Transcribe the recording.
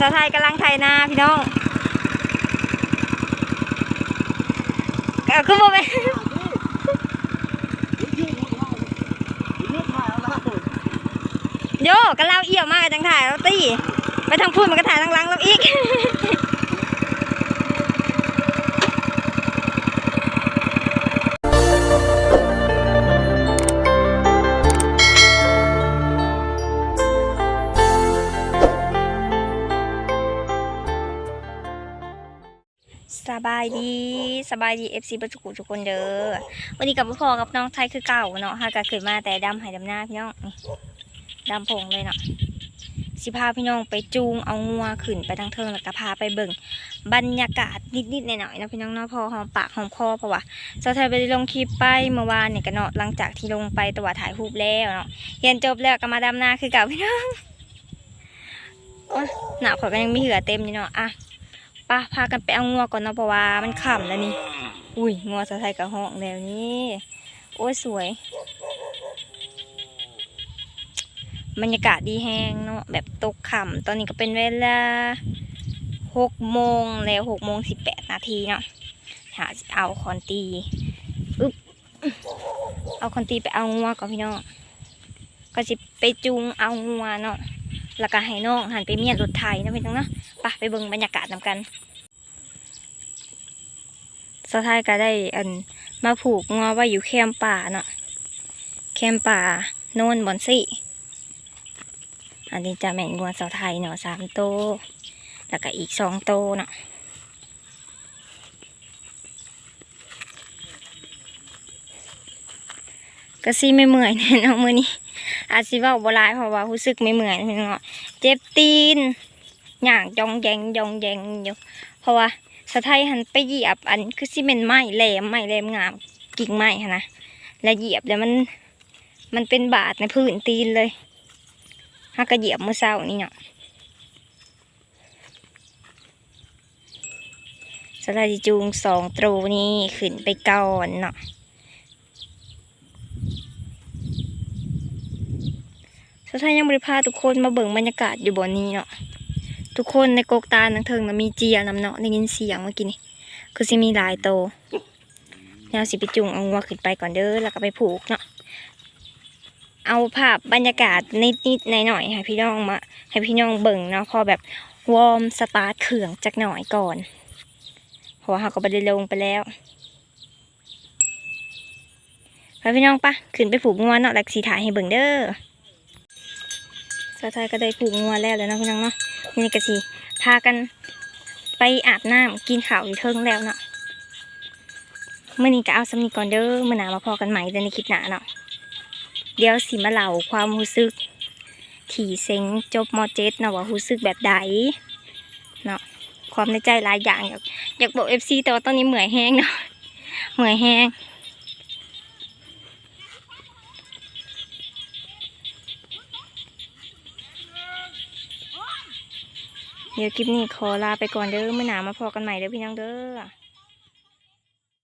สาวไทยกำลังไทยนาพี่น้องก็คือโมเมนโยกันเล่าเอี่ยวมากจังถ่ายแล้วตีไปทางพูดมันก็ถ่ายทางลังเราอีก สบายดีสบายดีเอฟซีประจุกุทุกคนเด้อวันนี้กับพ่อกับน้องไทยคือเก่าเนาะฮาก็ขึ้นมาแต่ดำใหายดำหน้าพี่น้องนี่ดำพงเลยเนาะสิพาพี่น้องไปจูงเอางัวขึ้นไปทางเทิงแล้วก็พาไปเบิ่งบรรยากาศนิดๆหน่อยๆนะพี่น้องเนาะพอหอมปากหอมคอเพราะว่าเจ้าไทยไปลงคลิปไปเมื่อวานเนี่ยก็เนาะหลังจากที่ลงไปตัวถ่ายรูปแล้วเนาะเรียนจบแล้วก็มาดำหน้าคือเก่าพี่น้องโอ๊ยหนาวขอยก็ยังมีเหงื่อเต็มอยู่เนาะอะ ปะพากันไปเอางัวก่อนเนาะเพราะว่ามันขำแล้วนี่ อุ้ยงัวสะไทยกับห้องแล้วนี่โอ้ยสวย บรรยากาศดีแห้งเนาะแบบตกขำตอนนี้ก็เป็นเวลาหกโมงแล้วหกโมงสิบแปดนาทีเนาะหาเอาคอนตีอึ๊บเอาคอนตีไปเอางัวก่อนพี่น้องก็จะไปจูงเอางัวเนาะ แล้วก็ให้น้องหันไปเมียนรถไถเนะพี่น้องเนาะไปไปเบิ่งบรรยากาศนำกันสะท้ายก็ได้อันมาผูกงอไว้อยู่แคมป์ป่าเนาะแคมป์ป่าโน่นบอนซี่อันนี้จะแม่นงัวสาไทยเนาะสามโต แล้วก็อีกสองโตเนาะก็ซีไม่เมื่อยแน่เนาะมือนี้ อาจสิว่าบลายเพราะว่ารู้สึกไม่เหมือยพี่น้องเจ็บตีนย่างยองแยงยองแยงอยู่เพราะว่าสะไทยหันไปเหยียบอันคือซีเมนต์ไม้แหลมไม้แหลมงามกิ่งไม้หั้นะแล้วเหยียบแล้วมันมันเป็นบาดในพื้นตีนเลยฮักก็เหยียบเมื่อเศร้านี่เนาะสลายจูงสองตรูนี่ขึ้นไปก่อนเนาะ สะไทยยังบริพาทุกคนมาเบิ่งบรรยากาศอยู่บนนี้เนาะทุกคนในกกตาหนังเทิงนะมีเจียนำเนาะได้ยินเสียงเมื่อกี้นี่คือสิมีหลายโตแนวสิไปจุงเอาวัวขึ้นไปก่อนเด้อแล้วก็ไปผูกเนาะเอาภาพบรรยากาศนิดๆหน่อยๆให้พี่น้องมา ให้พี่น้องเบิ่งเนาะพอแบบวอร์มสตาร์ทเครื่องจักหน่อยก่อนเพราะว่าเราก็ไปได้ลงไปแล้วไปพี่น้องปะขึ้นไปผูกงัวเนาะแล้วสีถ่ายให้เบิ่งเด้อ สาวไทยก็ได้ผูกงัวแล้วเลยนะพี่น้องเนาะนี่ก็สิพากันไปอาบน้ำกินข้าวอยู่เทิงแล้วเนาะเมื่อนี้ก็เอาสำนีก่อนเด้อเมื่อหนามาพอกันใหม่ในคลิปหนาเนาะเดี๋ยวสิมาเล่าความรู้สึก ถี่เซ็งจบมอเจ็ดเนาะว่ารู้สึกแบบใดเนาะความในใจหลายอย่างอยากอยากบอกเอฟซีแต่ว่าตอนนี้เหมื่อยแห้งเนาะเหมื่อยแห้ง เดี๋ยวคลิปนี้ขอลาไปก่อนเด้อเมื่อหนามาพอกันใหม่เด้อพี่น้องเด้อ